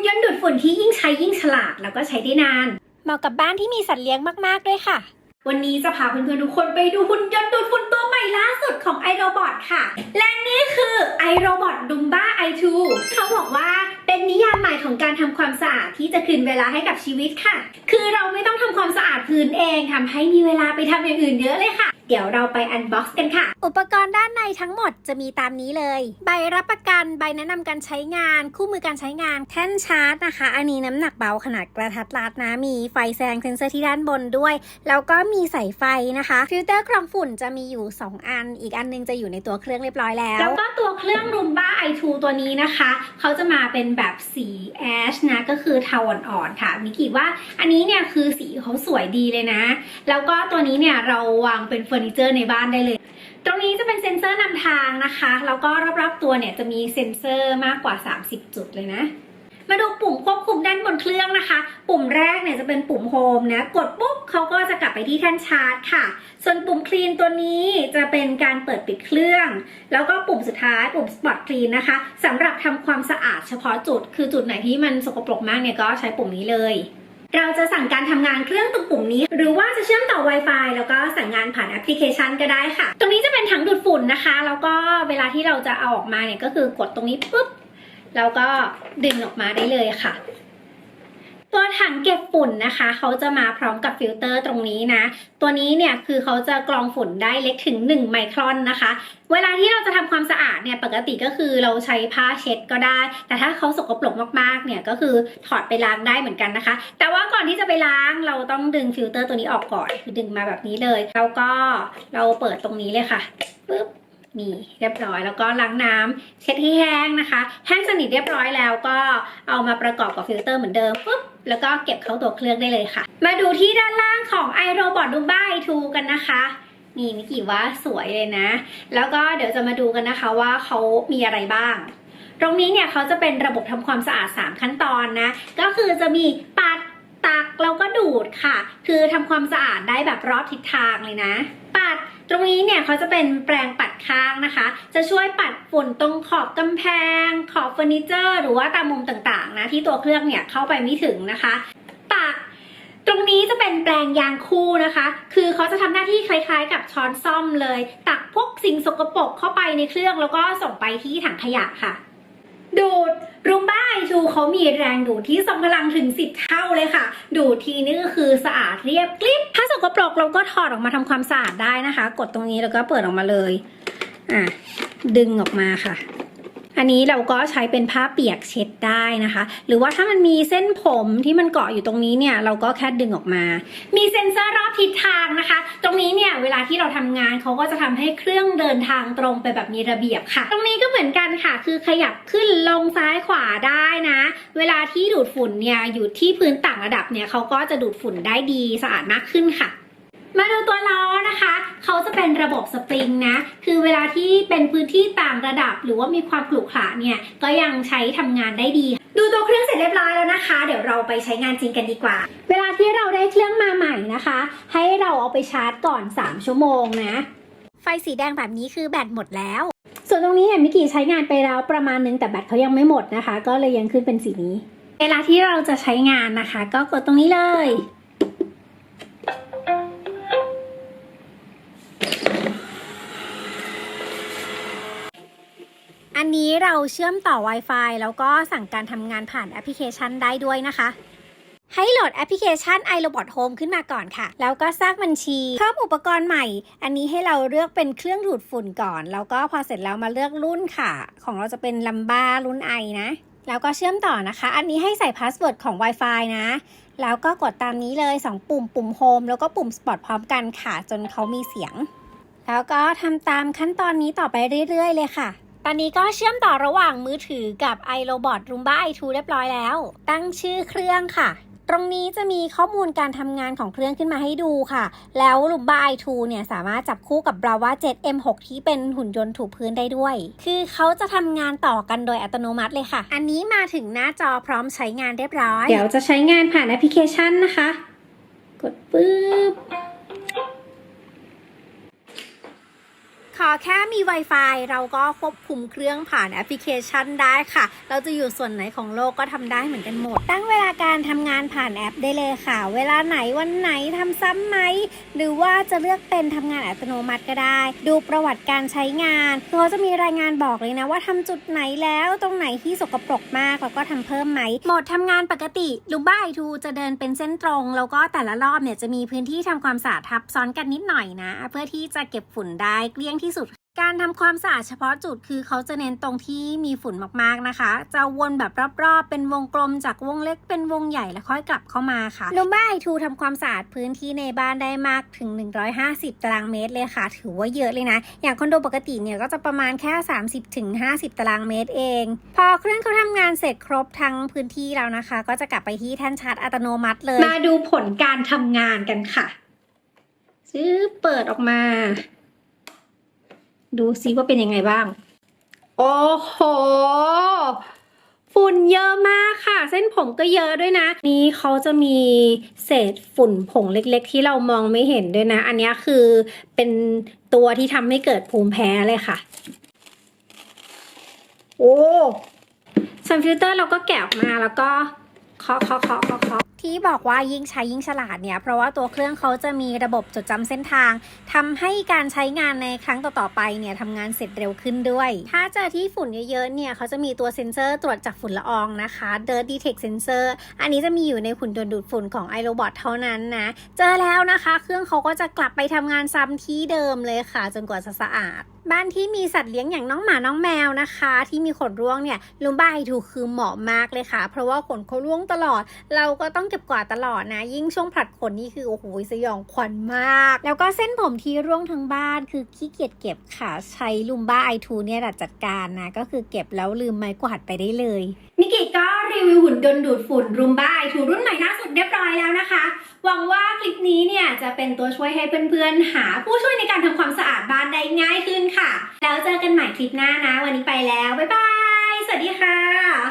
นยนต์ดูดฝุ่นที่ยิ่งใช้ยิ่งฉลาดแล้วก็ใช้ได้นาน เหมาะกับบ้านที่มีสัตว์เลี้ยงมากๆด้วยค่ะ วันนี้จะพาเพื่อนๆทุกคนไปดูหุ่นยนต์ดูดฝุ่นตัวใหม่ล่าสุดของ iRobot ค่ะ และนี่คือ iRobot Dumba i2 เขาบอกว่าเป็นนิยามใหม่ของการทำความสะอาดที่จะคืนเวลาให้กับชีวิตค่ะ คือเราไม่ต้องทำความสะอาดพื้นเองทำให้มีเวลาไปทำอย่างอื่นเยอะเลยค่ะ เดี๋ยวเราไปอันบ็อกซ์กันค่ะ อุปกรณ์ด้านในทั้งหมดจะมีตามนี้เลย ใบรับประกัน ใบแนะนำการใช้งาน คู่มือการใช้งาน แท่นชาร์จนะคะ อันนี้น้ำหนักเบาขนาดกระทัดรัดนะ มีไฟแสดงเซ็นเซอร์ที่ด้านบนด้วย แล้วก็มีสายไฟนะคะ ฟิลเตอร์กรองฝุ่นจะมีอยู่ 2 อัน อีกอันนึงจะอยู่ในตัวเครื่องเรียบร้อยแล้ว แล้วก็ตัวเครื่อง Roomba i2 ตัวนี้นะคะ เขาจะมาเป็นแบบสีแอชนะ ก็คือเทาอ่อนๆค่ะมิกิว่าอันนี้เนี่ยคือสีเขาสวยดีเลยนะ แล้วก็ตัวนี้เนี่ยเราวางเป็นเฟอร์นิเจอร์ในบ้านได้เลย ตรงนี้จะเป็นเซ็นเซอร์นำทางนะคะ แล้วก็รอบๆตัวเนี่ยจะมีเซ็นเซอร์มากกว่า 30 จุดเลยนะมาดูปุ่มควบคุมด้านบนเครื่องนะคะ ปุ่มแรกเนี่ยจะเป็นปุ่มโฮมนะ กดปุ๊บเขาก็จะกลับไปที่แท่นชาร์จค่ะ ส่วนปุ่มคลีนตัวนี้จะเป็นการเปิดปิดเครื่อง แล้วก็ปุ่มสุดท้ายปุ่ม Spot Clean นะคะสำหรับทำความสะอาดเฉพาะจุด คือจุดไหนที่มันสกปรกมากเนี่ยก็ใช้ปุ่มนี้เลย เราจะสั่งการทำงานเครื่องตรงปุ่มนี้ หรือว่าจะเชื่อมต่อ Wi-Fi แล้วก็สั่งงานผ่านแอปพลิเคชันก็ได้ค่ะ ตรงนี้จะเป็นถังดูดฝุ่นนะคะ แล้วก็เวลาที่เราจะเอาออกมาเนี่ยก็คือกดตรงนี้ปุ๊บแล้วก็ดึงออกมาได้เลยค่ะ ตัวถังเก็บฝุ่นนะคะ เขาจะมาพร้อมกับฟิลเตอร์ตรงนี้นะ ตัวนี้เนี่ยคือเขาจะกรองฝุ่นได้เล็กถึง 1 ไมครอนนะคะ เวลาที่เราจะทำความสะอาดเนี่ยปกติก็คือเราใช้ผ้าเช็ดก็ได้ แต่ถ้าเขาสกปรกมากๆเนี่ยก็คือถอดไปล้างได้เหมือนกันนะคะ แต่ว่าก่อนที่จะไปล้างเราต้องดึงฟิลเตอร์ตัวนี้ออกก่อนคือดึงมาแบบนี้เลย แล้วก็เราเปิดตรงนี้เลยค่ะปึ๊บ นี่เรียบร้อยแล้วก็ล้างน้ำเช็ดให้แห้งนะคะ แห้งสนิทเรียบร้อยแล้วก็เอามาประกอบกับฟิลเตอร์เหมือนเดิมปุ๊บแล้วก็เก็บเข้าตัวเครื่องได้เลยค่ะ มาดูที่ด้านล่างของ iRobot Dumba i2 กันนะคะนี่มิกกี้ว่าสวยเลยนะ แล้วก็เดี๋ยวจะมาดูกันนะคะว่าเขามีอะไรบ้าง ตรงนี้เนี่ยเขาจะเป็นระบบทำความสะอาด 3 ขั้นตอนนะ ก็คือจะมีปัดตักแล้วก็ดูดค่ะ คือทำความสะอาดได้แบบรอบทิศทางเลยนะ ปัด ตรงนี้เนี่ยเขาจะเป็นแปรงปัดข้างนะคะ จะช่วยปัดฝุ่นตรงขอบกำแพง ขอบเฟอร์นิเจอร์ หรือว่าตามมุมต่างๆนะที่ตัวเครื่องเนี่ยเข้าไปไม่ถึงนะคะตักตรงนี้จะเป็นแปรงยางคู่นะคะ คือเขาจะทำหน้าที่คล้ายๆ กับช้อนซ่อมเลย ตักพวกสิ่งสกปรกเข้าไปในเครื่องแล้วก็ส่งไปที่ถังขยะค่ะ ดูดรูมบ้าไอทู เขามีแรงดูดที่ทรงพลังถึง 10 เท่าเลยค่ะ ดูดทีนี่ก็คือสะอาดเรียบกริบ ถ้าสกปรกเราก็ถอดออกมาทำความสะอาดได้นะคะ กดตรงนี้แล้วก็เปิดออกมาเลย อะ ดึงออกมาค่ะ อันนี้เราก็ใช้เป็นผ้าเปียกเช็ดได้นะคะ หรือว่าถ้ามันมีเส้นผมที่มันเกาะอยู่ตรงนี้เนี่ยเราก็แค่ดึงออกมา มีเซ็นเซอร์รอบทิศทางนะคะ ตรงนี้เนี่ยเวลาที่เราทำงานเขาก็จะทำให้เครื่องเดินทางตรงไปแบบมีระเบียบค่ะ ตรงนี้ก็เหมือนกันค่ะ คือขยับขึ้นลงซ้ายขวาได้นะ เวลาที่ดูดฝุ่นเนี่ยอยู่ที่พื้นต่างระดับเนี่ยเขาก็จะดูดฝุ่นได้ดีสะอาดมากขึ้นค่ะ มาดูตัวล้อนะคะ เขาจะเป็นระบบสปริงนะ คือเวลาที่เป็นพื้นที่ต่างระดับ หรือว่ามีความขรุขระเนี่ย ก็ยังใช้ทำงานได้ดี ดูตัวเครื่องเสร็จเรียบร้อยแล้วนะคะ เดี๋ยวเราไปใช้งานจริงกันดีกว่า เวลาที่เราได้เครื่องมาใหม่นะคะ ให้เราเอาไปชาร์จก่อน 3 ชั่วโมงนะ ไฟสีแดงแบบนี้คือแบตหมดแล้ว ส่วนตรงนี้เนี่ยมิกกี้ใช้งานไปแล้วประมาณนึงแต่แบตเขายังไม่หมดนะคะ ก็เลยยังขึ้นเป็นสีนี้ เวลาที่เราจะใช้งานนะคะ ก็กดตรงนี้เลย เราเชื่อมต่อ Wi-Fi แล้วก็สั่งการทำงานผ่านแอปพลิเคชันได้ด้วยนะคะ ให้โหลดแอปพลิเคชัน iRobot Home ขึ้นมาก่อนค่ะ แล้วก็สร้างบัญชี เพิ่มอุปกรณ์ใหม่ อันนี้ให้เราเลือกเป็นเครื่องดูดฝุ่นก่อน แล้วก็พอเสร็จแล้วมาเลือกรุ่นค่ะ ของเราจะเป็นลัมบ้ารุ่น i นะ แล้วก็เชื่อมต่อนะคะ อันนี้ให้ใส่พาสเวิร์ดของ Wi-Fi นะ แล้วก็กดตามนี้เลย 2 ปุ่มปุ่ม Home แล้วก็ปุ่ม Spot พร้อมกันค่ะ จนเขามีเสียง แล้วก็ทำตามขั้นตอนนี้ต่อไปเรื่อย ๆ เลยค่ะ ตอนนี้ก็เชื่อมต่อระหว่างมือถือกับ iRobot Roomba i2 เรียบร้อยแล้ว ตั้งชื่อเครื่องค่ะ ตรงนี้จะมีข้อมูลการทำงานของเครื่องขึ้นมาให้ดูค่ะ แล้ว Roomba i2 เนี่ยสามารถจับคู่กับ Brava 7 M6 ที่เป็นหุ่นยนต์ถูพื้นได้ด้วย คือเขาจะทำงานต่อกันโดยอัตโนมัติเลยค่ะ อันนี้มาถึงหน้าจอพร้อมใช้งานเรียบร้อย เดี๋ยวจะใช้งานผ่านแอปพลิเคชันนะคะ กดปึ๊บ อแค่มี Wi-Fi เราก็ควบคุมเครื่องผ่านแอปพลิเคชันได้ค่ะ เราจะอยู่ส่วนไหนของโลกก็ทำได้เหมือนกันหมด ตั้งเวลาการทำงานผ่านแอปได้เลยค่ะ เวลาไหนวันไหนทำซ้ำไหม หรือว่าจะเลือกเป็นทำงานอัตโนมัติก็ได้ ดูประวัติการใช้งานเขาจะมีรายงานบอกเลยนะว่าทำจุดไหนแล้วตรงไหนที่สกปรกมากแล้วก็ทำเพิ่มไหมโหมดทำงานปกติลูบ้าไอทูจะเดินเป็นเส้นตรง แล้วก็แต่ละรอบเนี่ยจะมีพื้นที่ทำความสะอาดทับซ้อนกันนิดหน่อยนะ เพื่อที่จะเก็บฝุ่นได้เกลี้ยงที่สุด การทำความสะอาดเฉพาะจุดคือเขาจะเน้นตรงที่มีฝุ่นมากๆนะคะ จะวนแบบรอบๆ เป็นวงกลมจากวงเล็กเป็นวงใหญ่แล้วค่อยกลับเข้ามาค่ะลูบ้าไอทูทำความสะอาดพื้นที่ในบ้านได้มากถึง 150 ตารางเมตรเลยค่ะ ถือว่าเยอะเลยนะ อย่างคอนโดปกติเนี่ยก็จะประมาณแค่ 30ถึง50ตารางเมตรเอง พอเครื่องเขาทำงานเสร็จครบทั้งพื้นที่แล้วนะคะ ก็จะกลับไปที่แท่นชาร์จอัตโนมัติเลย มาดูผลการทำงานกันค่ะซื้อเปิดออกมา ดูซิว่าเป็นยังไงบ้าง โอ้โห ฝุ่นเยอะมากค่ะ เส้นผมก็เยอะด้วยนะ นี้เขาจะมีเศษฝุ่นผงเล็กๆ ที่เรามองไม่เห็นด้วยนะ อันนี้คือเป็นตัวที่ทำให้เกิดภูมิแพ้เลยค่ะ โอ้ซันฟิลเตอร์เราก็แกะออกมาแล้วก็ เคาะเคาะเคาะเคาะเคาะที่บอกว่ายิ่งใช้ยิ่งฉลาดเนี่ย เพราะว่าตัวเครื่องเขาจะมีระบบจดจำเส้นทางทำให้การใช้งานในครั้งต่อๆไปเนี่ยทำงานเสร็จเร็วขึ้นด้วย ถ้าเจอที่ฝุ่นเยอะๆเนี่ยเขาจะมีตัวเซ็นเซอร์ตรวจจับฝุ่นละอองนะคะ Dirt Detect Sensor อันนี้จะมีอยู่ในหุ่นยนต์ดูดฝุ่นของ iRobot เท่านั้นนะ เจอแล้วนะคะ เครื่องเขาก็จะกลับไปทำงานซ้ำที่เดิมเลยค่ะ จนกว่าจะสะอาด บ้านที่มีสัตว์เลี้ยงอย่างน้องหมาน้องแมวนะคะ ที่มีขนร่วงเนี่ยลุมบ้าไฮทูคือเหมาะมากเลยค่ะ เพราะว่าขนเขาร่วงตลอด เราก็ต้องเก็บกวาดตลอดนะ ยิ่งช่วงผลัดขนนี่คือโอ้โหสยองขวัญมาก แล้วก็เส้นผมที่ร่วงทั้งบ้านคือขี้เกียจเก็บค่ะใช้ลุมบ้าไอทูเนี่ยจัดการนะก็คือเก็บแล้วลืมไม้กวาดไปได้เลยมิกิก็รีวิวหุ่นยนต์ดูดฝุ่นรูมบ้าไอทูรุ่นใหม่ล่าสุดเรียบร้อยแล้วนะคะ หวังว่าคลิปนี้เนี่ยจะเป็นตัวช่วยให้เพื่อนๆ หาผู้ช่วยในการทำความสะอาดบ้านได้ง่ายขึ้นค่ะ แล้วเจอกันใหม่คลิปหน้านะ วันนี้ไปแล้ว บ๊ายบาย สวัสดีค่ะ